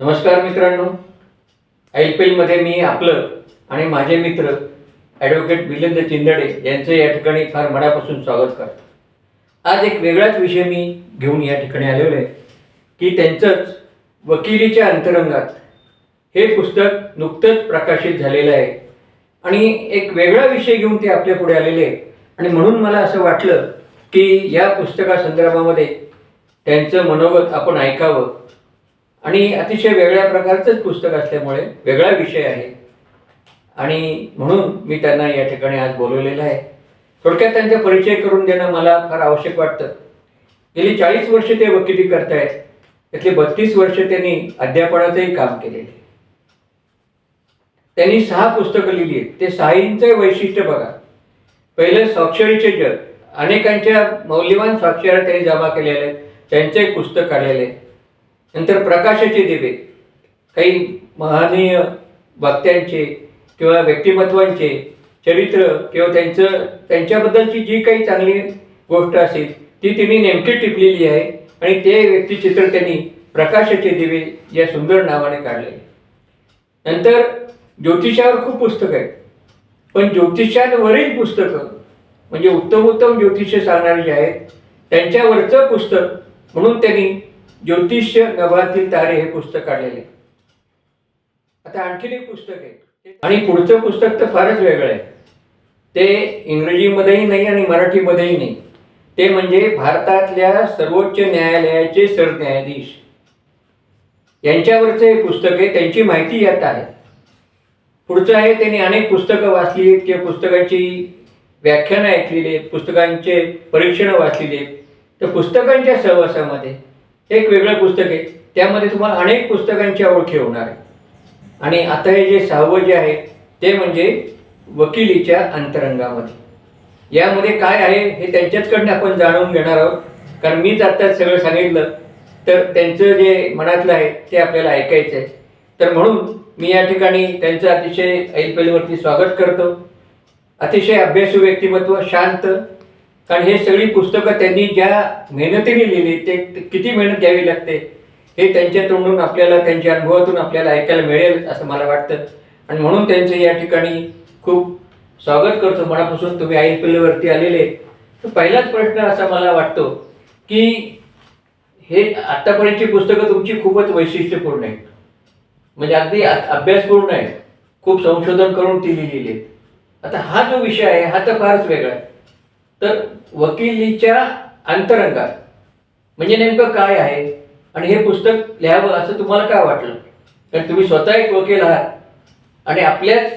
नमस्कार मित्रांनो. I P एलमध्ये मी आपलं आणि माझे मित्र ॲडव्होकेट मिलिंद चिंदडे यांचं या ठिकाणी फार मनापासून स्वागत करतो. आज एक वेगळाच विषय मी घेऊन या ठिकाणी आलेलो आहे की त्यांचंच वकिलीच्या अंतरंगात हे पुस्तक नुकतंच प्रकाशित झालेलं आहे. आणि एक वेगळा विषय घेऊन ते आपल्या पुढे आलेले आहे. आणि म्हणून मला असं वाटलं की या पुस्तकासंदर्भामध्ये त्यांचं मनोगत आपण ऐकावं. आणि अतिशय वेगळ्या प्रकारचंच पुस्तक असल्यामुळे वेगळा विषय आहे. आणि म्हणून मी त्यांना या ठिकाणी आज बोलवलेलं आहे. थोडक्यात त्यांचा परिचय करून देणं मला फार आवश्यक वाटतं. गेली चाळीस वर्ष ते वकिली करतायत. त्यातले बत्तीस वर्ष त्यांनी अध्यापनाचंही काम केलेले त्यांनी सहा पुस्तकं लिहिली आहेत. ते सहाईंचं वैशिष्ट्य बघा. पहिलं स्वाक्षरीचे जग. अनेकांच्या मौल्यवान स्वाक्षऱ्या त्यांनी जमा केलेल्या आहेत. त्यांचे एक पुस्तक काढलेले आहे. नंतर प्रकाशाचे दिवे. काही महानीय वक्त्यांचे किंवा व्यक्तिमत्वांचे चरित्र किंवा त्यांचं त्यांच्याबद्दलची जी काही चांगली गोष्ट असेल ती त्यांनी नेमकी टिपलेली आहे आणि ते व्यक्तिचित्र त्यांनी प्रकाशाचे दिवे या सुंदर नावाने काढले. नंतर ज्योतिषावर खूप पुस्तकं आहेत. पण ज्योतिषांवरील पुस्तकं म्हणजे उत्तम उत्तम सांगणारे जे आहेत त्यांच्यावरचं पुस्तक म्हणून त्यांनी ज्योतिष्य नभातील तारे हे पुस्तक काढलेले. आता आणखीन एक पुस्तक आहे. आणि पुढचं पुस्तक तर फारच वेगळं आहे. ते इंग्रजीमध्येही नाही आणि मराठीमध्येही नाही. ते म्हणजे भारतातल्या सर्वोच्च न्यायालयाचे सरन्यायाधीश. यांच्यावरचं हे पुस्तक आहे त्यांची माहिती यात आहे. पुढचं आहे त्यांनी अनेक पुस्तकं वाचली आहेत किंवा पुस्तकाची व्याख्यानं ऐकलेली आहेत पुस्तकांचे परीक्षणं वाचलेली आहेत. तर पुस्तकांच्या सहवासामध्ये एक वेगळं पुस्तक आहे. त्यामध्ये तुम्हाला अनेक पुस्तकांची ओळखी होणार आहे. आणि आता हे जे सहावं जे आहे ते म्हणजे वकिलीच्या अंतरंगामध्ये. यामध्ये काय आहे हे त्यांच्याचकडनं आपण जाणून घेणार आहोत. कारण मीच आत्ताच सगळं सांगितलं. तर त्यांचं जे मनातलं आहे ते आपल्याला ऐकायचं आहे तर म्हणून मी या ठिकाणी त्यांचं अतिशय ऐलपेलवरती स्वागत करतो. अतिशय अभ्यासू व्यक्तिमत्व शांत कारण हे सगळी पुस्तकं त्यांनी ज्या मेहनतीने लिहिली ते किती मेहनत घ्यावी लागते हे त्यांच्या तोंडून आपल्याला त्यांच्या अनुभवातून आपल्याला ऐकायला मिळेल असं मला वाटतं. आणि म्हणून त्यांचं या ठिकाणी खूप स्वागत करतो. मनापासून तुम्ही आई पिल्लेवरती आलेले. तर पहिलाच प्रश्न असा मला वाटतो की हे आत्तापर्यंतची पुस्तकं तुमची खूपच वैशिष्ट्यपूर्ण आहेत. म्हणजे अगदी अभ्यासपूर्ण आहे खूप संशोधन करून ती लिहिलेली आहेत. आता हा जो विषय आहे हा तर फारच वेगळा आहे. तर वकिलीच्या अंतरंगात. म्हणजे नेमकं काय आहे? आणि हे पुस्तक लिहावं असं तुम्हाला काय वाटलं? कारण तुम्ही स्वतः एक वकील आहात. आणि आपल्याच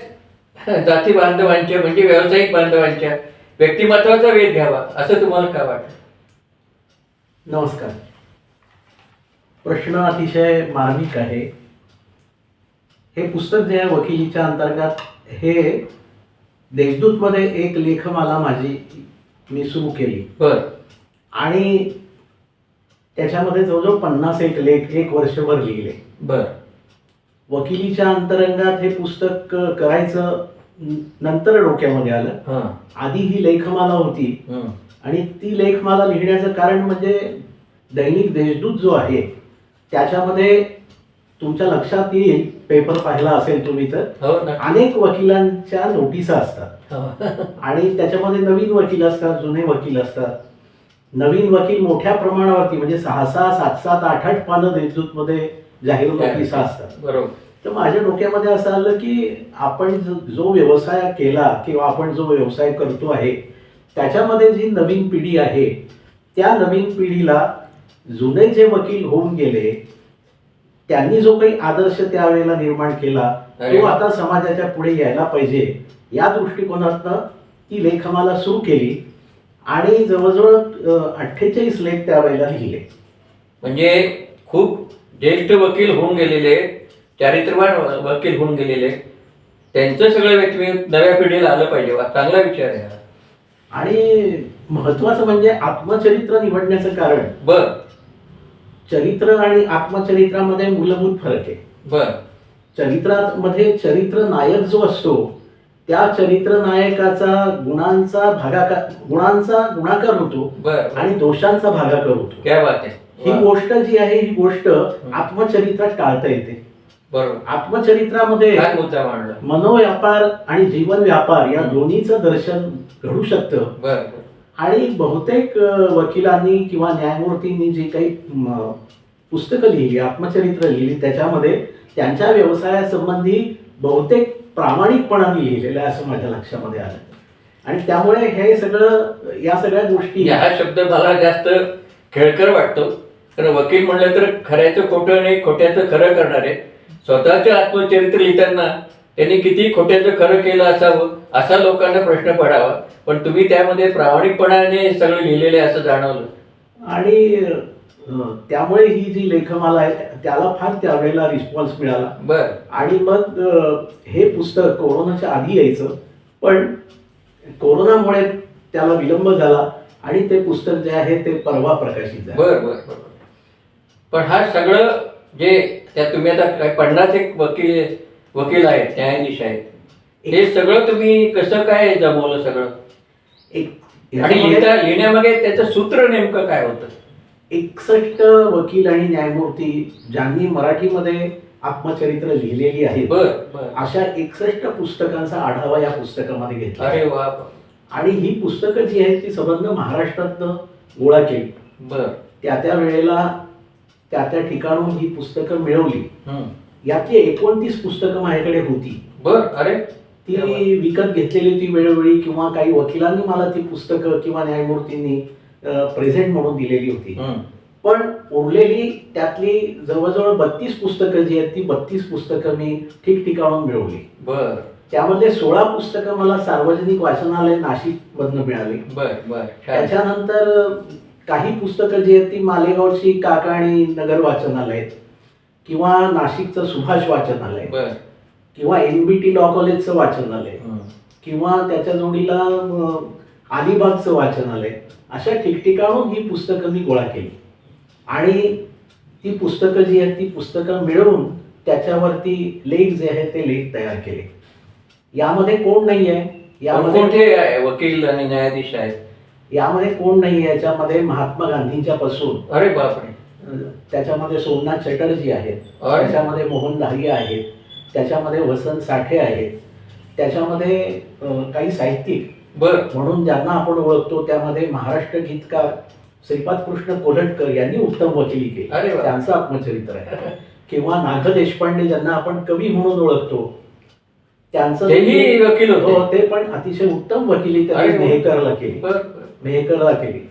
जाती बांधवांच्या म्हणजे व्यावसायिक बांधवांच्या व्यक्तिमत्वाचा वेध घ्यावा असं तुम्हाला काय वाटलं? नमस्कार. प्रश्न अतिशय मार्मिक आहे. हे पुस्तक जे आहे वकिलीच्या अंतर्गत हे देशदूतमध्ये एक लेखमाला माझी मी सुरू केली. बर. आणि त्याच्यामध्ये जवळजवळ पन्नास एक लेख एक वर्षभर लिहिले. बर. वकिलीच्या अंतरंगात हे पुस्तक करायचं नंतर डोक्यामध्ये आलं. हां. आधी ही लेखमाला होती. आणि ती लेखमाला लिहिण्याचं कारण म्हणजे दैनिक देशदूत जो आहे त्याच्यामध्ये तुमच्या लक्षात येईल पेपर पाहिला असेल तुम्ही तर. हो अनेक वकिलांच्या नोटिसा असतात. हो. आणि त्याच्यामध्ये नवीन वकील असतात जुने वकील असतात. नवीन वकील मोठ्या प्रमाणावरती म्हणजे सहा सहा सात सात आठ आठ पानं देशदूतमध्ये जाहीर. नोटिसा असतात. बरोबर. तर माझ्या डोक्यामध्ये असं आलं की आपण जो- जो व्यवसाय केला किंवा आपण जो व्यवसाय करतो आहे त्याच्यामध्ये जी नवीन पिढी आहे त्या नवीन पिढीला जुने जे वकील होऊन गेले त्यांनी जो काही आदर्श त्यावेळेला निर्माण केला तो. आता समाजाच्या पुढे यायला पाहिजे या दृष्टिकोनातनं ती लेखमाला सुरू केली आणि जवळजवळ अठ्ठेचाळीस लेख त्यावेळेला लिहिले म्हणजे खूप ज्येष्ठ वकील होऊन गेलेले चारित्र्यवान व- वकील होऊन गेलेले त्यांचं सगळं व्यक्ती नव्या पिढीला आलं पाहिजे वा चांगला विचार आहे. आणि महत्वाचं म्हणजे आत्मचरित्र निवडण्याचं कारण बर चरित्र आणि आत्मचरित्रामध्ये मूलभूत फरक आहे. बर. चरित्रामध्ये चरित्र नायक जो असतो त्या चरित्र नायकाचा गुणांचा भागाकार गुणांचा गुणाकार होतो बर. आणि दोषांचा भागाकार होतो. क्या बात आहे. ही वा. गोष्ट जी आहे ही गोष्ट आत्मचरित्रात टाळता येते. बरोबर. आत्मचरित्रामध्ये काय मुद्दा मांडला? मनोव्यापार आणि जीवन व्यापार या दोन्हीचं दर्शन घडू शकतं. बर. आणि बहुतेक वकिलांनी किंवा न्यायमूर्तींनी जी काही पुस्तकं लिहिली आत्मचरित्र लिहिली त्याच्यामध्ये त्यांच्या व्यवसायासंबंधी बहुतेक प्रामाणिकपणाने लिहिलेलं आहे असं माझ्या लक्षामध्ये आलं. आणि त्यामुळे हे सगळं या सगळ्या गोष्टी हा शब्द मला जास्त खेळकर वाटतो. कारण वकील म्हणलं तर खऱ्याचं खोटं आणि खोट्याचं खरं करणारे. स्वतःचे आत्मचरित्र लिहिताना त्यांनी किती खोट्याचं खरं केलं असावं? असा लोकांना प्रश्न पडावा. पण तुम्ही त्यामध्ये प्रामाणिकपणाने सगळं लिहिलेलं आहे असं जाणवलं. आणि त्यामुळे ही जी लेखमाला आहे त्याला फार त्यावेळेला रिस्पॉन्स मिळाला. बर. आणि मग हे पुस्तक कोरोनाच्या आधी यायचं पण कोरोनामुळे त्याला विलंब झाला आणि ते पुस्तक जे आहे ते परवा प्रकाशित झालं. बर बर बर पण हा सगळं जे त्या तुम्ही आता पन्नास एक वकील वकील आहेत न्यायाधीश आहेत. हे सगळं तुम्ही कसं काय जमवलं सगळं? एक आणि याच्यामध्ये लिहिता लिहिण्यामागे त्याचं सूत्र नेमकं काय होतं? एकसष्ट वकील आणि न्यायमूर्ती ज्यांनी मराठीमध्ये आत्मचरित्र लिहिलेली आहेत बर बर. अशा एकसष्ट पुस्तकांचा आढावा या पुस्तकामध्ये घेतला. अरे वा. आणि ही पुस्तकं जी आहेत ती संबंध महाराष्ट्रातनं गोळा केली. बर. त्या त्या वेळेला त्या त्या ठिकाणून ही पुस्तकं मिळवली. हम्म. यातली एकोणतीस पुस्तकं माझ्याकडे होती. बर अरे. ती विकत घेतलेली होती वेळोवेळी किंवा काही वकिलांनी मला ती पुस्तकं किंवा न्यायमूर्तींनी प्रेझेंट म्हणून दिलेली होती. पण उरलेली त्यातली जवळजवळ बत्तीस पुस्तकं जी आहेत ती बत्तीस पुस्तकं मी ठिकठिकाणून मिळवली. बर. त्यामधले सोळा पुस्तकं मला सार्वजनिक वाचनालय नाशिक मधनं मिळाली त्याच्यानंतर काही पुस्तकं जी आहेत ती मालेगावची काकाणी नगर वाचनालय किंवा नाशिकचं सुभाष वाचनालय. किंवा एन बी टी लॉ कॉलेजचं वाचनालय हम्म. किंवा त्याच्या जोडीला अलिबागचं वाचनालय अशा ठिकठिकाणून ही पुस्तकं मी गोळा केली. आणि ती पुस्तकं जी आहेत ती पुस्तकं मिळवून त्याच्यावरती लेख जे आहेत ते लेख तयार केले. यामध्ये कोण नाही आहे? यामध्ये वकील आणि न्यायाधीश आहेत. यामध्ये कोण नाही आहे? याच्यामध्ये महात्मा गांधींच्या पासून अरे बापरे. त्याच्यामध्ये सोमनाथ चटर्जी आहेत. त्याच्यामध्ये मोहन धारिया आहेत. त्याच्यामध्ये वसंत साठे आहेत. त्याच्यामध्ये काही साहित्यिक बर. म्हणून ज्यांना आपण ओळखतो त्यामध्ये महाराष्ट्र गीतकार श्रीपाद कृष्ण कोल्हटकर यांनी उत्तम वकिली केली. अरे वा. त्यांचं आत्मचरित्र आहे. किंवा नाग देशपांडे ज्यांना आपण कवी म्हणून ओळखतो त्यांचं तेही वकील होते. हो ते पण अतिशय उत्तम वकिली अरे त्यांनी वा. मेहकरला केली. बर बर. मेहकरला केली.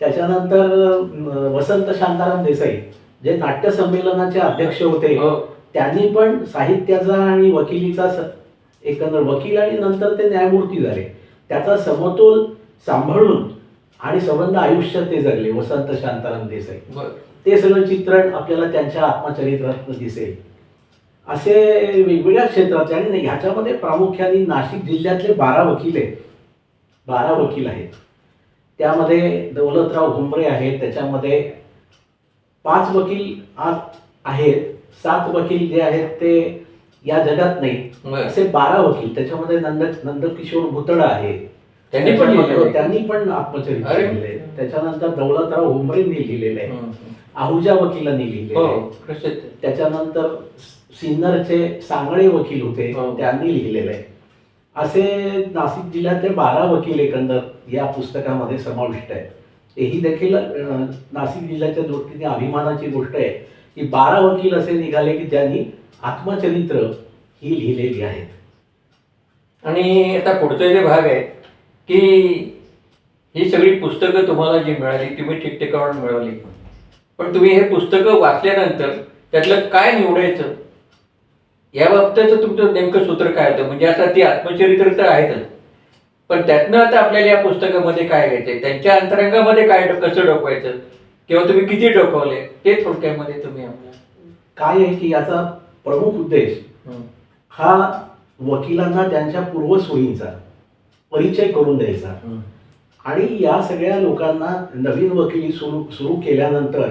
त्याच्यानंतर अं, वसंत शांताराम देसाई जे नाट्य संमेलनाचे अध्यक्ष होते. हो. त्यांनी पण साहित्याचा आणि वकिलीचा स- एकंदर वकील आणि नंतर ते न्यायमूर्ती झाले. त्याचा समतोल सांभाळून आणि संबंध आयुष्यात ते जगले वसंत शांताराम देसाई. बर. ते सगळं चित्रण आपल्याला त्यांच्या आत्मचरित्रात दिसेल. असे वेगवेगळ्या क्षेत्रातले आणि ह्याच्यामध्ये प्रामुख्याने नाशिक जिल्ह्यातले बारा वकील आहेत. बारा वकील आहेत. त्यामध्ये दौलतराव घुमरे आहेत त्याच्यामध्ये पाच वकील आज आहेत. सात वकील जे आहेत ते या जगात नाही. बर. असे बारा वकील. त्याच्यामध्ये नंद नंदकिशोर भुतडा आहे. त्यांनी पण त्याच्यामध्ये- लिहिलेलं आहे. त्यांनी पण आत्मचरित्र अरे. लिहिलंय त्याच्यानंतर दौलतराव घुमरेंनी लिहिलेलं आहे. हम्म. आहुजा वकिलांनी लिहिलेलं हो आहे. त्याच्यानंतर सिन्नरचे सांगळे वकील होते हो. त्यांनी लिहिलेलं आहे. असे नाशिक जिल्ह्यातले बारा वकील एकंदर या पुस्तकामध्ये समाविष्ट आहेत. ही देखील अं, नाशिक जिल्ह्याच्या दृष्टीने अभिमानाची गोष्ट आहे. की बारा वकील असे निघाले की त्यांनी आत्मचरित्र ही लिहिलेली आहेत. आणि आता पुढचा जे भाग आहे की ही सगळी पुस्तकं तुम्हाला जी मिळाली तुम्ही ठिकठिकाणून मिळवली पण तुम्ही हे पुस्तकं वाचल्यानंतर त्यातलं काय निवडायचं? या बाबतीचं तुमचं नेमकं सूत्र काय होतं? म्हणजे आता ती आत्मचरित्र तर आहेतच. पण त्यातनं आता आपल्याला या पुस्तकामध्ये काय घ्यायचंय? त्यांच्या अंतरंगामध्ये काय कसं डोकवायचं? किंवा तुम्ही किती डोकवले? ते थोडक्यामध्ये तुम्ही काय आहे की याचा प्रमुख उद्देश हं. वकिलांना त्यांच्या पूर्वसोयींचा परिचय करून द्यायचा. आणि या सगळ्या लोकांना नवीन वकिली सुरू सुरू केल्यानंतर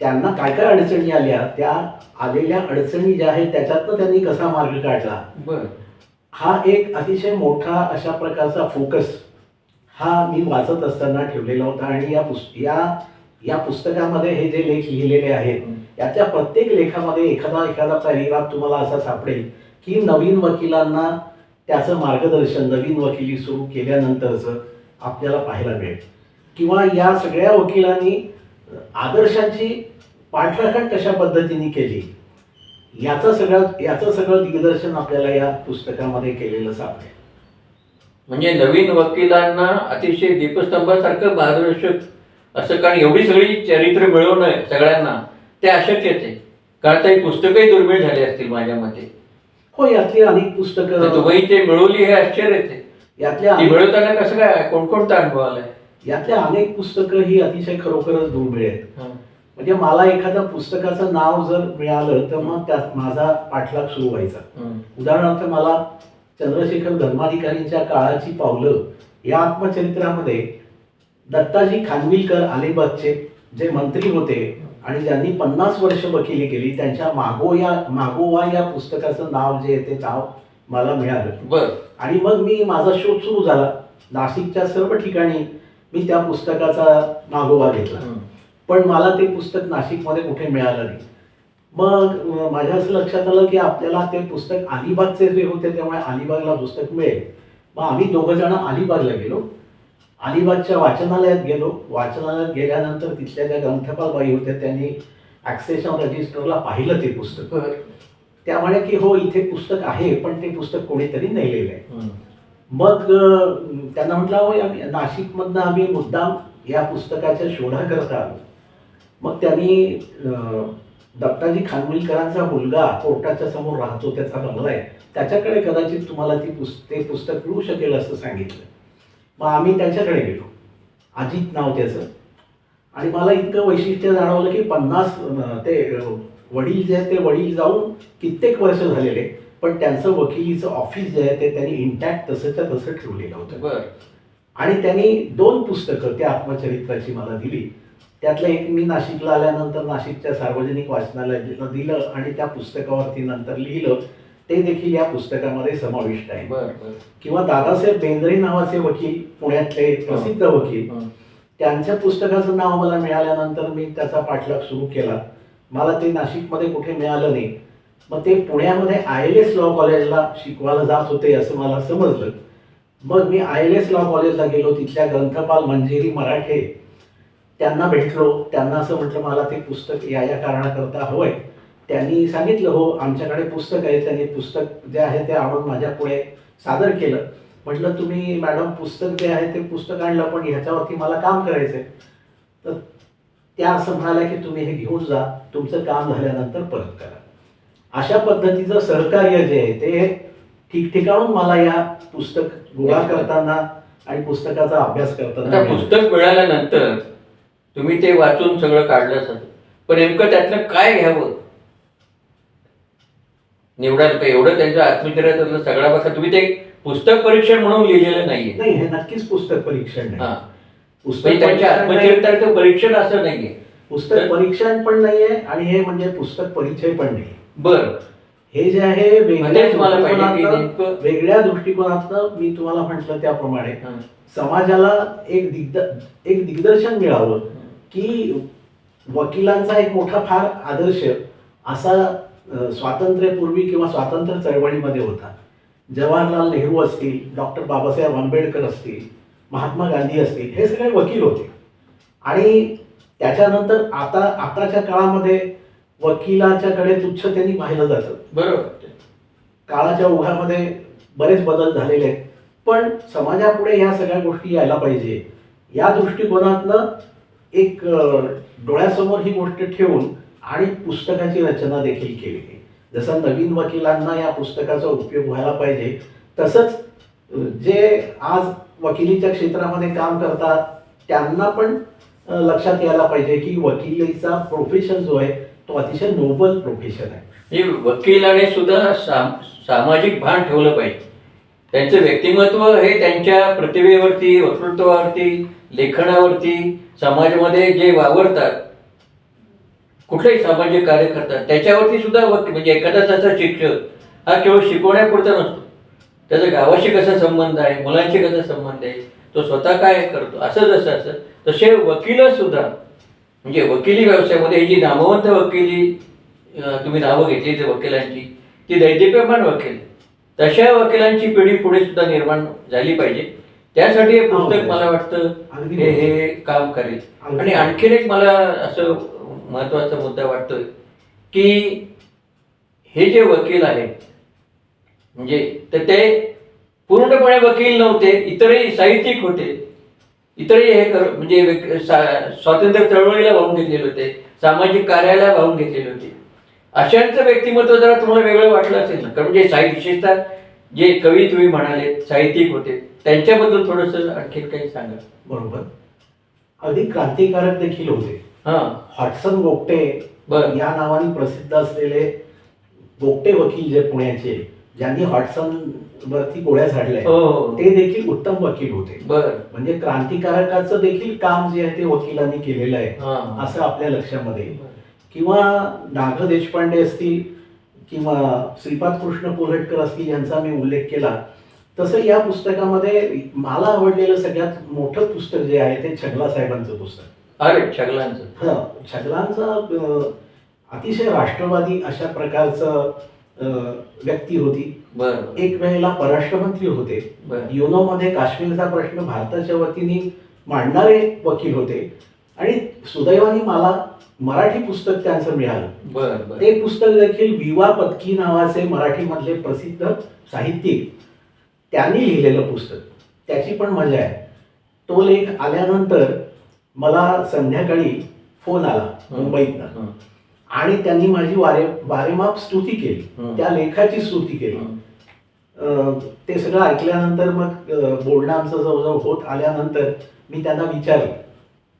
त्यांना काय काय अडचणी आल्या? त्या आलेल्या अडचणी ज्या आहेत त्याच्यातनं त्यांनी कसा मार्ग काढला? बरं. हा एक अतिशय मोठा अशा प्रकारचा फोकस हा मी वाचत असताना ठेवलेला होता. आणि या पुस्त या या पुस्तकामध्ये हे जे लेख लिहिलेले आहेत यातल्या प्रत्येक लेखामध्ये एखादा एखादा पॅरेग्राफ तुम्हाला असा सापडेल की नवीन वकिलांना त्याचं मार्गदर्शन नवीन वकिली सुरू केल्यानंतरचं आपल्याला पाहायला मिळेल. किंवा या सगळ्या वकिलांनी आदर्शांची पाठराखण कशा पद्धतीने केली याचं सगळं याचं सगळं दिग्दर्शन आपल्याला या पुस्तकामध्ये केलेलं सापडेल. म्हणजे नवीन वकिलांना अतिशय दीपस्तंभासारखं मार्गदर्शक असं कारण एवढी सगळी चरित्र मिळवणं सगळ्यांना ते अशक्यच आहे कारण काही पुस्तकही दुर्मिळ झाली असतील माझ्या मते. हो यातली अनेक पुस्तकं तुम्ही ते मिळवली हे आश्चर्यच आहे यातल्या ती मिळवताना कसं काय कोणकोणता अनुभव आलाय? यातल्या अनेक पुस्तकं ही अतिशय खरोखरच दुर्मिळ आहेत. म्हणजे मला एखाद्या पुस्तकाचं नाव जर मिळालं तर मग त्यात माझा पाठलाग सुरू व्हायचा. उदाहरणार्थ मला चंद्रशेखर धर्माधिकारींच्या काळाची पावलं या आत्मचरित्रामध्ये दत्ताजी खानविलकर अलिबागचे जे मंत्री होते आणि ज्यांनी पन्नास वर्ष वकिली केली त्यांच्या मागोया मागोवा या पुस्तकाचं नाव जे आहे ते नाव मला मिळालं. बर. आणि मग मी माझा शोध सुरू झाला. नाशिकच्या सर्व ठिकाणी मी त्या पुस्तकाचा मागोवा घेतला. पण मला ते पुस्तक नाशिकमध्ये कुठे मिळालं नाही. मग माझ्या असं लक्षात आलं की आपल्याला ते पुस्तक अलिबागचे जे होते त्यामुळे अलिबागला पुस्तक मिळेल. मग आम्ही दोघं जण अलिबागला गेलो. अलिबागच्या वाचनालयात गेलो. वाचनालयात गेल्यानंतर तिथल्या ज्या ग्रंथपाल बाई होत्या त्यांनी ॲक्सेशन रजिस्टरला पाहिलं ते पुस्तक. बर. त्यामुळे की हो इथे पुस्तक आहे पण ते पुस्तक कोणीतरी नेलेलं आहे. मग त्यांना म्हटलं हो आम्ही नाशिकमधनं आम्ही मुद्दाम या पुस्तकाच्या शोधाकरता आलो. मग त्यांनी दत्ताजी खानविलकरांचा मुलगा कोर्टाच्या समोर राहतो त्याचा बंगला आहे. त्याच्याकडे कदाचित तुम्हाला ती पुस्त ते पुस्तक मिळू शकेल असं सांगितलं. मग आम्ही त्याच्याकडे गेलो. अजित नाव त्याचं. आणि मला इतकं वैशिष्ट्य जाणवलं की पन्नास ते वडील जे आहेत ते वडील जाऊन कित्येक वर्ष झालेले पण त्यांचं वकिलीचं ऑफिस जे आहे ते त्यांनी इंटॅक्ट तसंच्या तसं ठेवलेलं होतं. बर. आणि त्यांनी दोन पुस्तकं त्या आत्मचरित्राची मला दिली. त्यातलं एक मी नाशिकला आल्यानंतर नाशिकच्या सार्वजनिक वाचनालयाला दिलं आणि त्या पुस्तकावरती नंतर लिहिलं. ते देखील या पुस्तकामध्ये समाविष्ट आहे. किंवा दादासाहेब बेंद्रे नावाचे वकील पुण्यातले प्रसिद्ध वकील त्यांच्या पुस्तकाचं नाव मला मिळाल्यानंतर मी त्याचा पाठलाग सुरू केला. मला ते नाशिकमध्ये कुठे मिळालं नाही. मग ते पुण्यामध्ये आय एल एस लॉ कॉलेजला शिकवायला जात होते असं मला समजलं. मग मी आय एल एस लॉ कॉलेजला गेलो तिथल्या ग्रंथपाल मंजिरी मराठे त्यांना भेटलो. त्यांना असं म्हटलं मला ते पुस्तक या या कारणाकरता हवंय. त्यांनी सांगितलं हो आमच्याकडे पुस्तक आहे त्यांनी पुस्तक जे आहे ते आणून माझ्या पुढे सादर केलं. म्हटलं तुम्ही मॅडम पुस्तक जे आहे ते पुस्तक आणलं पण ह्याच्यावरती मला काम करायचंय तर त्या असं म्हणाल्या की तुम्ही हे घेऊन जा तुमचं काम झाल्यानंतर परत करा. अशा पद्धतीचं सहकार्य जे आहे ते ठिकठिकाणून मला या पुस्तक गोळा करताना आणि पुस्तकाचा अभ्यास करताना. पुस्तक मिळाल्यानंतर तुम्ही ते वाचून सगळं काढलं पण नेमकं त्यातलं काय घ्यावं? काय एवढं त्यांच्या आत्मचरित्रातलं सगळा बघा तुम्ही ते पुस्तक परीक्षण म्हणून लिहिलेलं नाहीये. नाही हे नक्कीच पुस्तक परीक्षण नाही हा. पुस्तक म्हणजे त्यांच्या. आत्मचरित्राचं परीक्षण असं नाहीये. पुस्तक परीक्षण पण नाहीये आणि हे म्हणजे पुस्तक परिचय पण नाही. बर. हे जे आहे वेगळ्या दृष्टिकोनातनं मी तुम्हाला म्हटलं त्याप्रमाणे. समाजाला एक दिग्द एक दिग्दर्शन मिळावं की वकिलांचा एक मोठा फार आदर्श असा स्वातंत्र्यपूर्वी किंवा स्वातंत्र्य चळवळीमध्ये होता. जवाहरलाल नेहरू असतील डॉक्टर बाबासाहेब आंबेडकर असतील महात्मा गांधी असतील हे सगळे वकील होते. आणि त्याच्यानंतर आता आताच्या काळामध्ये वकिलाच्याकडे तुच्छतेने पाहिलं जातं. बरोबर. काळाच्या ओघामध्ये बरेच बदल झालेले आहेत. पण समाजापुढे ह्या सगळ्या गोष्टी यायला पाहिजे. या दृष्टिकोनातनं एक डोळ्यासमोर ही गोष्ट ठेवून आणि पुस्तकाची रचना देखील केली. आहे जसं नवीन वकिलांना या पुस्तकाचा उपयोग व्हायला पाहिजे तसंच जे आज वकिलीच्या क्षेत्रामध्ये काम करतात त्यांना पण लक्षात यायला पाहिजे की वकिलीचा प्रोफेशन जो आहे तो अतिशय नोबल प्रोफेशन आहे. म्हणजे वकिलाने सुद्धा साम सामाजिक भान ठेवलं पाहिजे. त्यांचं व्यक्तिमत्व हे त्यांच्या प्रतिभेवरती वक्तृत्वावरती लेखनावरती समाजामध्ये जे वावरतात कुठलेही सामाजिक कार्य करतात त्याच्यावरती सुद्धा वकील म्हणजे एखादा त्याचा शिक्षक हा केवळ शिकवण्यापुरता नसतो. त्याचा गावाशी कसा संबंध आहे मुलांशी कसा संबंध आहे तो स्वतः काय करतो असं जसं असं तसे वकील सुद्धा म्हणजे वकिली व्यवसायामध्ये ही जी नामवंत वकिली तुम्ही नावं घेतली त्या वकिलांची ती दैदिप्यमान वकील. तशा वकिलांची पिढी पुढे सुद्धा निर्माण झाली पाहिजे. त्यासाठी हे पुस्तक मला वाटतं हे हे काम करेल. आणि आणखीन एक मला असं महत्त्वाचा मुद्दा वाटतोय की हे जे वकील आहेत म्हणजे तर ते पूर्णपणे वकील नव्हते इतरही साहित्यिक होते इतरही हे कर म्हणजे स्वातंत्र्य चळवळीला वाहून घेतलेले होते सामाजिक कार्याला वाहून घेतलेले होते. अशांचं व्यक्तिमत्व जरा तुम्हाला वेगळं वाटलं असेल ना कारण म्हणजे साहित्य विशेषतः जे कवी तुम्ही म्हणाले साहित्यिक होते त्यांच्याबद्दल थोडंसं आणखी काही सांगा. बरोबर. अधिक क्रांतिकारक देखील होते. हा हॉटसन बरं. या नावाने प्रसिद्ध असलेले गोगटे वकील जे पुण्याचे ज्यांनी हॉटसन वरती गोळ्या झाडल्या हो हो. ते देखील उत्तम वकील होते बर म्हणजे क्रांतिकारकाचं देखील काम जे आहे ते वकिलांनी केलेलं आहे हा असं आपल्या लक्षामध्ये येईल. किंवा नाग देशपांडे असतील किंवा श्रीपाद कृष्ण कोल्हटकर असतील यांचा मी उल्लेख केला तसं या पुस्तकामध्ये मला आवडलेलं सगळ्यात मोठं पुस्तक जे आहे ते छगला साहेबांचं पुस्तक अरे छगलांचं. हं, छगलांचा अतिशय राष्ट्रवादी अशा प्रकारचं अं, व्यक्ती होती. बर. एक वेळेला परराष्ट्रमंत्री होते. बर. युनोमध्ये काश्मीरचा प्रश्न भारताच्या वतीने मांडणारे वकील होते. आणि सुदैवाने मला मराठी पुस्तक त्यांचं मिळालं. बर बर. ते पुस्तक देखील विवा पत्की नावाचे मराठीमधले प्रसिद्ध साहित्यिक. त्यांनी लिहिलेलं पुस्तक. त्याची पण मजा आहे. तो लेख आल्यानंतर मला संध्याकाळी फोन आला मुंबईतनं. आणि त्यांनी माझी वारे वारेमाप स्तुती केली. त्या लेखाची स्तुती केली. ते सगळं ऐकल्यानंतर मग बोलणं आमचं जवळजवळ होत आल्यानंतर मी त्यांना विचारलं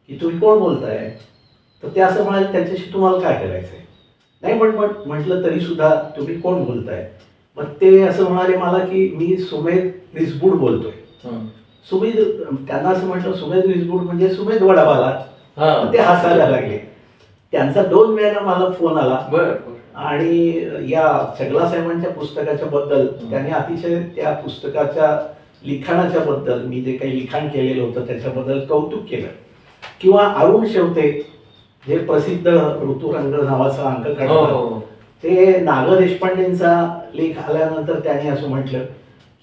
की तुम्ही कोण बोलताय? तर ते असं म्हणाले त्याच्याशी तुम्हाला काय करायचंय? नाही पण पण म्हटलं तरी सुद्धा तुम्ही कोण बोलताय? मग ते असं म्हणाले मला की मी सुमेध रिसबूड बोलतोय. सुमेध त्यांना असं म्हटलं सुमेध रिसबूड म्हणजे सुमेध वडावाला हा. ते हसायला लागले. त्यांचा दोन वेळेला मला फोन आला. आणि या छगला साहेबांच्या पुस्तकाच्या बद्दल त्यांनी अतिशय त्या पुस्तकाच्या लिखाणाच्या बद्दल मी जे काही लिखाण केलेलं होतं त्याच्याबद्दल कौतुक केलं. किंवा अरुण शेवते जे प्रसिद्ध ऋतुरंग नावाचा अंक हो काढतात हो. ते नाग देशपांडेंचा लेख आल्यानंतर त्यांनी असं म्हटलं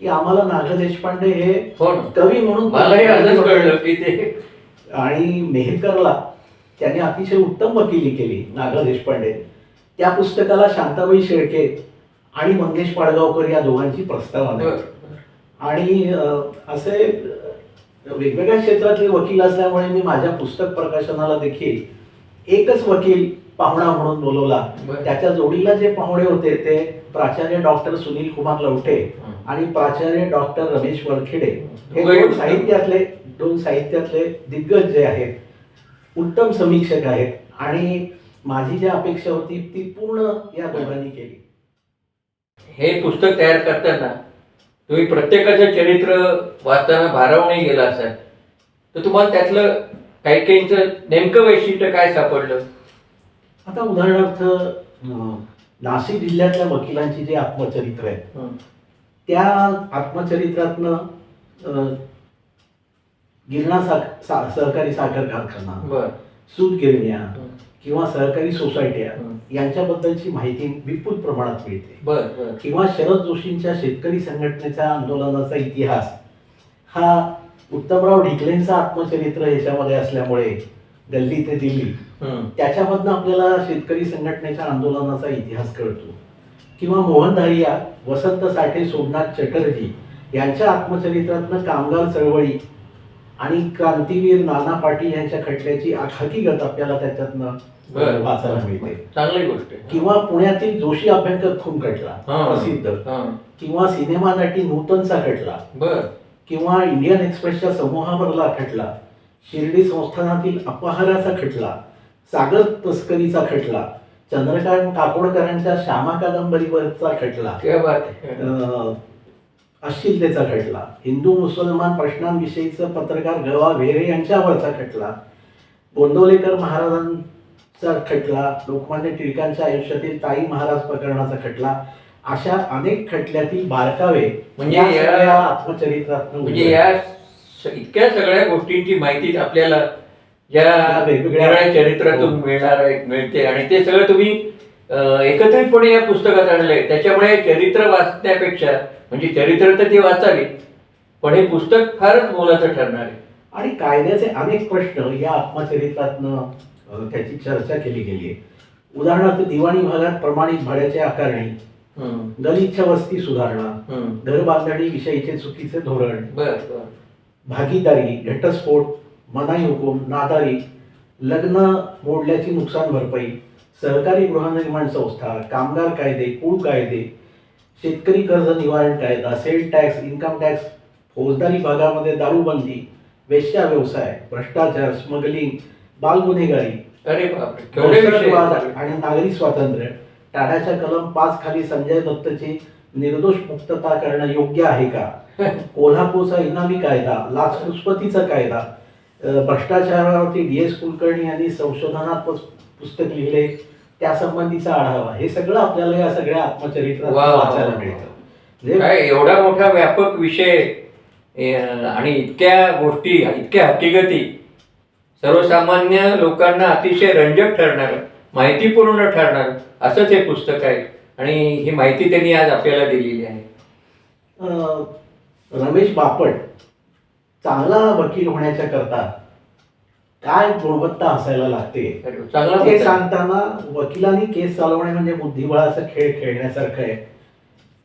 की आम्हाला नाग देशपांडे हे हो कवी म्हणून कळलं की ते आणि मेहकरला त्याने अतिशय उत्तम वकिली केली नागा देशपांडे. त्या पुस्तकाला शांताबाई शेळके आणि मंगेश पाडगावकर या दोघांची प्रस्तावना बर आहे आणि असे वेगवेगळ्या क्षेत्रातले वकील असल्यामुळे मी माझ्या पुस्तक प्रकाशनाला देखील एकच वकील पाहुणा म्हणून बोलवला. त्याच्या जोडीला जे पाहुणे होते ते प्राचार्य डॉक्टर सुनील कुमार लवटे. आणि प्राचार्य डॉक्टर रमेश वरखेडे हे दोन. साहित्यातले दोन साहित्यातले दिग्गज जे आहेत उत्तम समीक्षक आहेत आणि माझी जी अपेक्षा होती ती पूर्ण या दोघांनी केली हे पुस्तक तयार करताना तुम्ही प्रत्येकाचं चरित्र वाचताना भारावून गेला असाल तर तुम्हाला त्यातलं काही काहींचं नेमकं वैशिष्ट्य काय सापडलं आता उदाहरणार्थ नाशिक जिल्ह्यातल्या वकिलांची जी आत्मचरित्र आहेत हं. त्या आत्मचरित्रातनं गिरणा सा सा- सहकारी साखर कारखाना सूत गिरण्या. किंवा सहकारी सोसायट्या. यांच्याबद्दलची माहिती विपुल प्रमाणात मिळते किंवा शरद जोशींच्या शेतकरी संघटनेच्या आंदोलनाचा इतिहास हा उत्तमराव ढिकलेंचं आत्मचरित्र याच्यामध्ये असल्यामुळे गल्ली ते दिल्ली. त्याच्यामधनं आपल्याला शेतकरी संघटनेच्या आंदोलनाचा इतिहास कळतो किंवा मोहन धारिया वसंत साठे सोमनाथ चटर्जी यांच्या आत्मचरित्रातनं कामगार चळवळी आणि क्रांतीवीर नाना पाटील यांच्या खटल्याची हकीकत आपल्याला त्याच्यातनं वाचायला मिळते चांगली गोष्ट. किंवा पुण्यातील जोशी अभ्यंकर खून खटला. प्रसिद्ध. किंवा सिनेमा नटी नूतनचा खटला किंवा इंडियन एक्सप्रेसच्या समूहावरला खटला शिर्डी संस्थानातील अपहाराचा खटला सागर तस्करीचा खटला चंद्रकांत काकोडकरांच्या श्यामा कादंबरीवरचा खटला अश्लीलतेचा खटला हिंदू मुसलमान प्रश्नांविषयीचं पत्रकार गवा व्हेरे यांच्यावरचा खटला गोंदवलेकर महाराजांचा खटला लोकमान्य टिळकांच्या आयुष्यातील ताई महाराज प्रकरणाचा खटला अशा अनेक खटल्यातील बारकावे म्हणजे आत्मचरित्रात म्हणजे या स- इतक्या सगळ्या गोष्टींची माहिती आपल्याला या वेगवेगळ्या- वेगळ्या चरित्रातून हो. मिळणार आहे मिळते. आणि ते सगळं तुम्ही अं, एकत्रितपणे या पुस्तकात आणलंय त्याच्यामुळे चरित्र वाचण्यापेक्षा म्हणजे चरित्र तर ती वाचावी पण हे पुस्तक फारच मोलाचं ठरणार आहे. आणि कायद्याचे अनेक प्रश्न या आत्मचरित्रातनं अ, त्याची चर्चा केली गेली आहे. उदाहरणार्थ दिवाणी भागात प्रमाणित भाड्याची आकारणी हम्म, गलिच्छ वस्ती सुधारणा हम्म. घर बांधणी विषयीचे चुकीचे धोरण बर बर. भागीदारी घटस्फोट मनाई हुकूम नादारी लग्न मोडल्याची नुकसान भरपाई सहकारी गृहनिर्माण संस्था कामगार कायदे कुळ कायदे शेतकरी कर्ज निवारण कायदा सेल टॅक्स इन्कम टॅक्स फौजदारी भागामध्ये दारूबंदी वेश्या व्यवसाय भ्रष्टाचार स्मगलिंग दहशतवाद आहेत. आणि नागरी स्वातंत्र्य टाढ्याच्या कलम पाच खाली संजय दत्तची निर्दोष मुक्तता करणं योग्य आहे का? कोल्हापूरचा इनामी कायदा लाचलुचपतीचा कायदा भ्रष्टाचारावरती डी एस कुलकर्णी यांनी संशोधनात पुस- पुस्तक लिहिले त्यासंबंधीचा आढावा. हे सगळं आपल्याला या सगळ्या आत्मचरित्रात वाचायला. मिळतं. म्हणजे एवढा मोठा व्यापक विषय आणि इतक्या गोष्टी इतक्या हकीकती सर्वसामान्य लोकांना अतिशय रंजक ठरणार माहितीपूर्ण ठरणार असंच हे पुस्तक आहे. आणि ही माहिती त्यांनी आज आपल्याला दिलेली आहे. रमेश बापट चांगला वकील होण्याच्या करता काय गुणवत्ता असायला लागते? मुद्दा. सांगताना वकिलांनी केस चालवणे म्हणजे बुद्धिबळाचा खेळ खेळण्यासारखं आहे.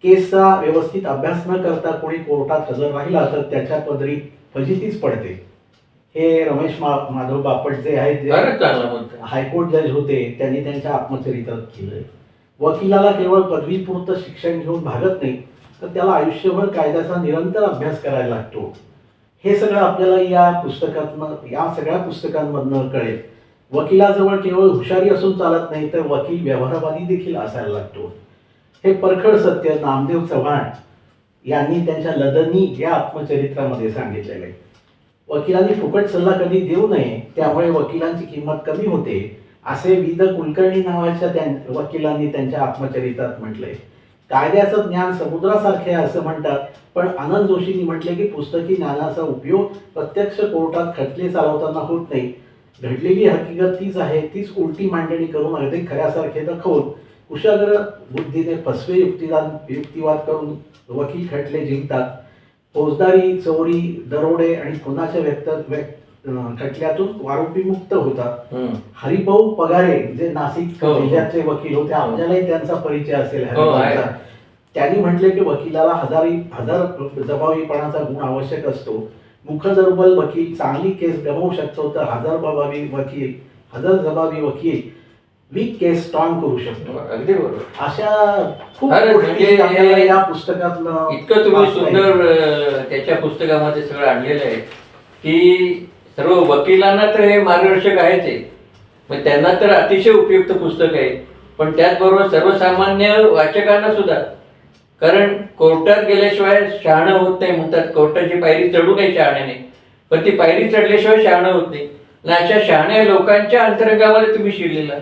केसचा व्यवस्थित अभ्यास न करता कोणी कोर्टात हजर राहिला तर त्याच्या पदरी फजितीच पडते. हे रमेश माधव बापट जे आहेत हायकोर्ट जज होते त्यांनी त्यांच्या आत्मचरित्रात केलंय. वकिलाला केवळ पदवीपुरतं शिक्षण घेऊन भागत नाही तर त्याला आयुष्यभर कायद्याचा निरंतर अभ्यास करायला लागतो. हे सगळं आपल्याला या पुस्तकातनं या सगळ्या पुस्तकांमधनं कळेल. वकिलाजवळ केवळ हुशारी असून चालत नाही तर वकील व्यवहारवादी देखील असायला लागतो. हे परखड सत्य नामदेव चव्हाण यांनी त्यांच्या लदनी या आत्मचरित्रामध्ये सांगितलेलं आहे. वकिलांनी फुकट सल्ला कधी देऊ नये त्यामुळे वकिलांची किंमत कमी होते असे विद कुलकर्णी नावाच्या त्या वकिलांनी त्यांच्या आत्मचरितात म्हटलंय. कायद्याचं ज्ञान समुद्रासारखे आहे असं म्हणतात पण आनंद जोशींनी म्हटले की पुस्तकी ज्ञानाचा उपयोग प्रत्यक्ष कोर्टात खटले चालवताना होत नाही. घडलेली हकीकत तीच आहे तीच उलटी मांडणी करून अगदी खऱ्यासारखे दाखवून कुशाग्र बुद्धीने फसवे युक्तिवाद युक्तिवाद करून वकील खटले जिंकतात. फौजदारी चोरी दरोडे आणि खुनाच्या व्यक्त व्यक्त खटल्यातून आरोपी मुक्त होतात. हरिभाऊ पगारे जे नाशिक हो. जिल्ह्याचे वकील होते आपल्यालाही त्यांचा परिचय असेल हो, त्यांनी म्हटले की वकिलाला हजारी हजार जबाबीपणाचा गुण आवश्यक असतो मुखदुर्बल वकील चांगली केस गमावू शकतो तर हजार जबाबी वकील हजार जबाबी वकील वीक केस स्ट्रॉंग करू शकतो अगदी बरोबर अशा खूप म्हणजे हे या पुस्तकातनं इतकं तुम्ही. सुंदर त्याच्या पुस्तकामध्ये सगळं आणलेलं आहे की सर्व वकिलांना तर हे मार्गदर्शक आहेच आहे मग त्यांना तर अतिशय उपयुक्त पुस्तक आहे. पण त्याचबरोबर सर्वसामान्य वाचकांना सुद्धा. कारण कोर्टात गेल्याशिवाय शहाणं होत नाही म्हणतात. कोर्टाची पायरी चढू नये शहाण्याने पण ती पायरी चढल्याशिवाय शहाणं होत नाही. आणि अशा शहाण्या लोकांच्या अंतरंगामध्ये तुम्ही शिरलेला.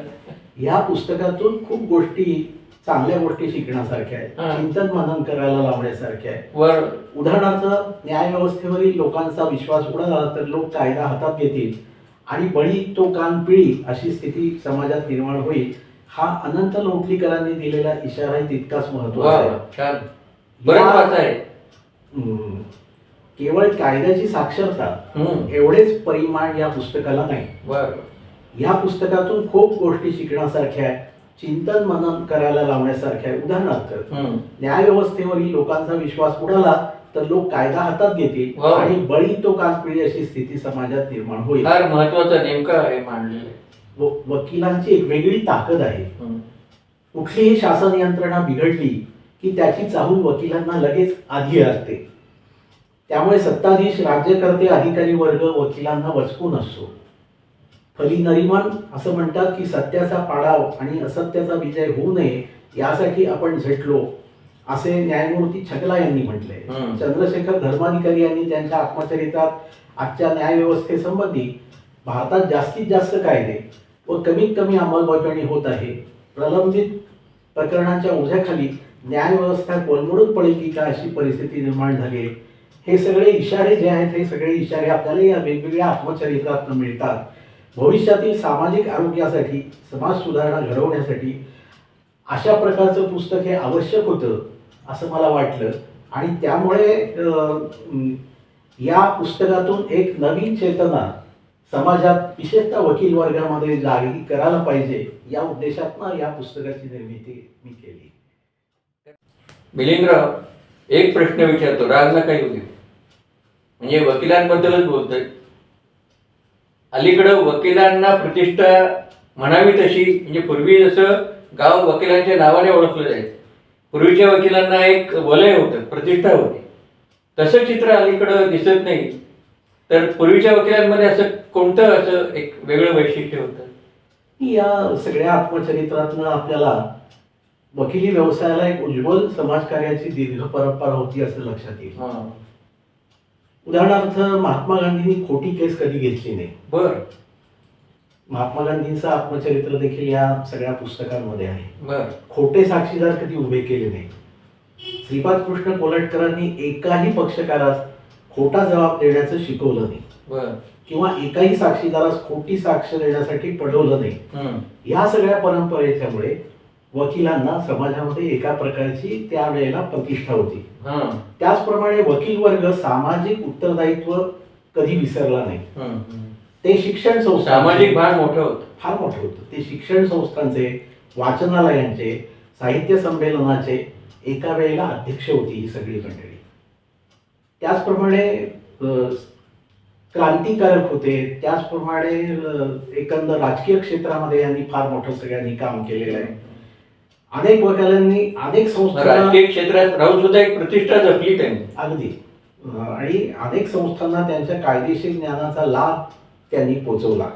या पुस्तकातून खूप गोष्टी चांगल्या गोष्टी शिकण्यासारख्या. आहेत. चिंतन मनन करायला लावण्यासारख्या आहे वर उदाहरणार्थ न्यायव्यवस्थेवरील लोकांचा विश्वास उडाला तर लोक कायदा हातात घेतील आणि बळी तो कान पिळी अशी स्थिती समाजात निर्माण होईल. हा अनंत लोटलीकरांनी दिलेला इशाराही तितकाच महत्त्वाचा आहे. केवळ कायद्याची साक्षरता. एवढेच परिमाण या पुस्तकाला नाही. या पुस्तकातून खूप गोष्टी शिकण्यासारख्या चिंतन मनन करायला लावण्यासारख्या आहे उदाहरणार्थ. न्यायव्यवस्थेवरील लोकांचा विश्वास उडाला तर लोक कायदा हातात घेतील वा. आणि बळी तो कानपिळी अशी स्थिती समाजात निर्माण होईल महत्वाचं नेमकं हे मांडलेलं आहे व- वकिलांची एक वेगळी ताकद आहे. कुठलीही शासन यंत्रणा बिघडली की त्याची चाहूल वकिलांना लगेच आधी असते त्यामुळे सत्ताधीश राज्यकर्ते अधिकारी वर्ग वकिलांना वचकून असतो फली नरिमान असं म्हणतात की सत्याचा पाडाव आणि असत्याचा विजय होऊ नये यासाठी आपण झटलो असे न्यायमूर्ती छगला यांनी म्हटले. चंद्रशेखर धर्माधिकारी यांनी त्यांच्या आत्मचरित्रात आजच्या न्यायव्यवस्थेसंबंधी भारतात जास्तीत जास्त कायदे व कमीत कमी अंमलबजावणी होत आहे. प्रलंबित प्रकरणांच्या ओझ्याखाली न्यायव्यवस्था कोलमडून पडेल की का अशी परिस्थिती निर्माण झाली आहे. हे सगळे इशारे जे आहेत हे सगळे इशारे आपल्याला या वेगवेगळ्या आत्मचरित्रात मिळतात. भविष्यातील सामाजिक आरोग्यासाठी समाज सुधारणा घडवण्यासाठी अशा प्रकारचं पुस्तक हे आवश्यक होतं असं मला वाटलं. आणि त्यामुळे या पुस्तकातून एक नवीन चेतना समाजात विशेषतः वकील वर्गामध्ये जागी करायला पाहिजे या उद्देशातनं या पुस्तकाची निर्मिती मी केली. मिलिंद्र एक प्रश्न विचारतो. राजना काही येऊ म्हणजे वकिलांबद्दलच बोलतोय. अलीकडं वकिलांना प्रतिष्ठा म्हणावी तशी म्हणजे पूर्वी जसं गाव वकिलांच्या नावाने ओळखलं जायचं. पूर्वीच्या वकिलांना एक वलय होतं प्रतिष्ठा होती. तसं चित्र अलीकडं दिसत नाही. तर पूर्वीच्या वकिलांमध्ये असं कोणतं असं एक वेगळं वैशिष्ट्य होतं? या सगळ्या आत्मचरित्रातनं आपल्याला वकिली व्यवसायाला एक उज्ज्वल समाजकार्याची दीर्घ परंपरा होती असं लक्षात येईल. उदाहरणार्थ महात्मा गांधींनी खोटी केस कधी घेतली नाही. बर. महात्मा गांधींचं आत्मचरित्र देखील या सगळ्या पुस्तकांमध्ये आहे. बर. खोटे साक्षीदार कधी उभे केले नाही. श्रीपाद कृष्ण कोलटकरांनी एकाही पक्षकारास खोटा जबाब देण्याचं शिकवलं नाही. बर. किंवा एकाही साक्षीदारास खोटी साक्ष देण्यासाठी पडवलं नाही. या सगळ्या परंपरेच्यामुळे वकिलांना समाजामध्ये एका प्रकारची त्यावेळेला प्रतिष्ठा होती. हां. त्याचप्रमाणे वकील वर्ग सामाजिक उत्तरदायित्व कधी विसरला नाही. ते शिक्षण संस्था सामाजिक भान मोठं होतं. फार मोठं होतं. ते शिक्षण संस्थांचे वाचनालयांचे साहित्य संमेलनाचे एका वेळेला अध्यक्ष होती ही सगळी मंडळी. त्याचप्रमाणे क्रांतिकारक होते. त्याचप्रमाणे एकंदर राजकीय क्षेत्रामध्ये यांनी फार मोठं सगळ्यांनी काम केलेलं आहे. अनेक वकिलांनी अनेक संस्था राजकीय क्षेत्रात राहून सुद्धा एक प्रतिष्ठा जपली त्यांनी. अगदी. आणि अनेक संस्थांना त्यांच्या कायदेशीर ज्ञानाचा लाभ त्यांनी पोचवला.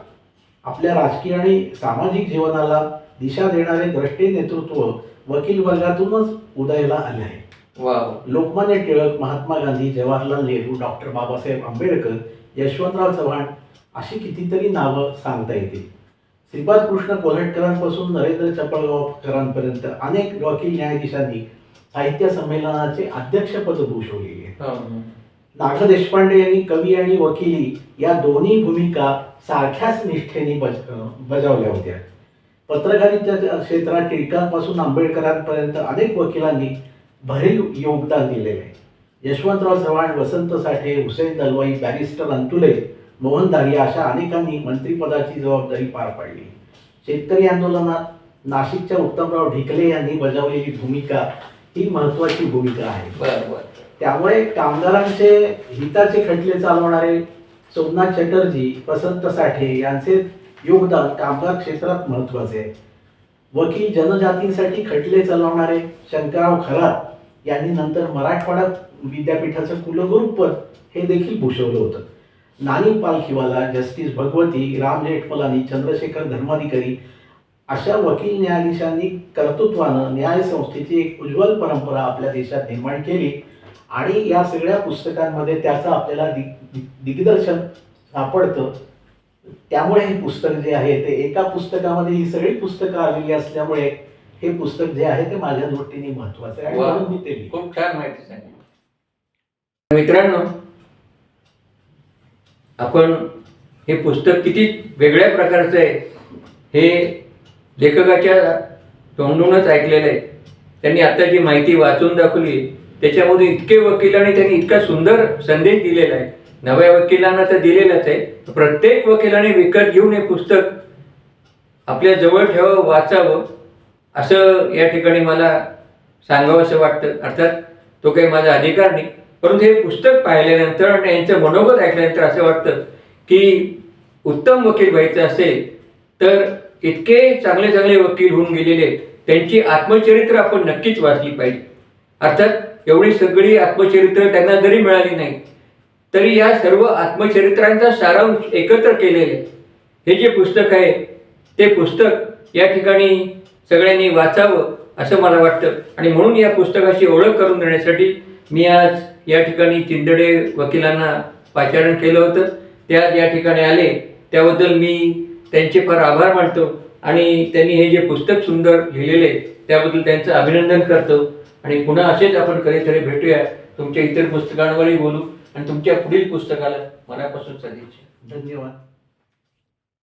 आपल्या राजकीय आणि सामाजिक जीवनाला दिशा देणारे द्रष्टे नेतृत्व वकील वर्गातूनच उदयाला आले आहे. वा लोकमान्य टिळक महात्मा गांधी जवाहरलाल नेहरू डॉक्टर बाबासाहेब आंबेडकर यशवंतराव चव्हाण अशी कितीतरी नावं सांगता येतील. श्रीपाद कृष्ण कोल्हटकरांपासून नरेंद्र चपळगावकरांपर्यंत अनेक वकील न्यायाधीशांनी साहित्य संमेलनाचे अध्यक्षपद भूषवलेली आहे. नाग देशपांडे यांनी कवी आणि वकिली या दोन्ही भूमिका सारख्याच निष्ठेने बज बजावल्या होत्या. पत्रकारितेच्या क्षेत्रात टिळकांपासून आंबेडकरांपर्यंत अनेक वकिलांनी भरीव योगदान दिलेले आहे. यशवंतराव चव्हाण वसंत साठे हुसेन दलवाई बॅरिस्टर अंतुले मोहन दारिया अशा अनेकांनी मंत्रिपदाची जबाबदारी पार पाडली. शेतकरी आंदोलनात नाशिकच्या उत्तमराव ढिकले यांनी बजावलेली भूमिका ही महत्वाची भूमिका आहे. बर बर त्यामुळे कामगारांचे हिताचे खटले चालवणारे सोमनाथ चटर्जी वसंत साठे यांचे योगदान कामगार क्षेत्रात महत्त्वाचे आहे. वकील जनजातींसाठी खटले चालवणारे शंकरराव खरात यांनी नंतर मराठवाडा विद्यापीठाचं कुलगुरुपद हे देखील भूषवलं होतं. नानी पालखीवाला जस्टिस भगवती राम जेठमलानी चंद्रशेखर धर्माधिकारी अशा वकील न्यायाधीशांनी कर्तृत्वानं न्याय संस्थेची एक उज्ज्वल परंपरा आपल्या देशात निर्माण केली आणि या सगळ्या पुस्तकांमध्ये त्याचं आपल्याला दि दिग्दर्शन सापडतं त्यामुळे हे पुस्तक जे आहे ते एका पुस्तकामध्ये ही सगळी पुस्तकं आलेली असल्यामुळे हे पुस्तक जे आहे ते माझ्या दृष्टीने महत्वाचं आहे. म्हणून मी ते. खूप छान माहिती सांगितली मित्रांनो आपण हे पुस्तक किती वेगळ्या प्रकारचं आहे. हे लेखकाच्या तोंडूनच ऐकलेलं आहे. त्यांनी आता जी माहिती वाचून दाखवली त्याच्यामधून इतके वकील आणि त्यांनी इतका सुंदर संदेश दिलेला आहे. नव्या वकिलांना तर दिलेलाच आहे. प्रत्येक वकिलाने विकत घेऊन हे पुस्तक आपल्या जवळ ठेवावं वाचावं असं या ठिकाणी मला सांगावं असं वाटतं. अर्थात तो काही माझा अधिकार नाही. परंतु हे पुस्तक पाहिल्यानंतर आणि यांचं मनोगत ऐकल्यानंतर असं वाटतं की उत्तम वकील व्हायचं असेल तर इतके चांगले चांगले वकील होऊन गेलेले आहेत, त्यांची आत्मचरित्र आपण नक्कीच वाचली पाहिजे. अर्थात एवढी सगळी आत्मचरित्र त्यांना जरी मिळाली नाही तरी या सर्व आत्मचरित्रांचा सारांश एकत्र केलेले हे जे पुस्तक आहे ते पुस्तक या ठिकाणी सगळ्यांनी वाचावं असं मला वाटतं. आणि म्हणून या पुस्तकाची ओळख करून देण्यासाठी मी आज या ठिकाणी चिंदडे वकिलांना पाचारण केलं होतं. त्या या ठिकाणी आले. त्याबद्दल मी त्यांचे फार आभार मानतो आणि त्यांनी हे जे पुस्तक सुंदर लिहिलेले त्याबद्दल त्यांचं अभिनंदन करतो. आणि पुन्हा असेच आपण कधीतरी भेटूया. तुमच्या इतर पुस्तकांवरही बोलू आणि तुमच्या पुढील पुस्तकाला मनापासून सदिच्छा. धन्यवाद.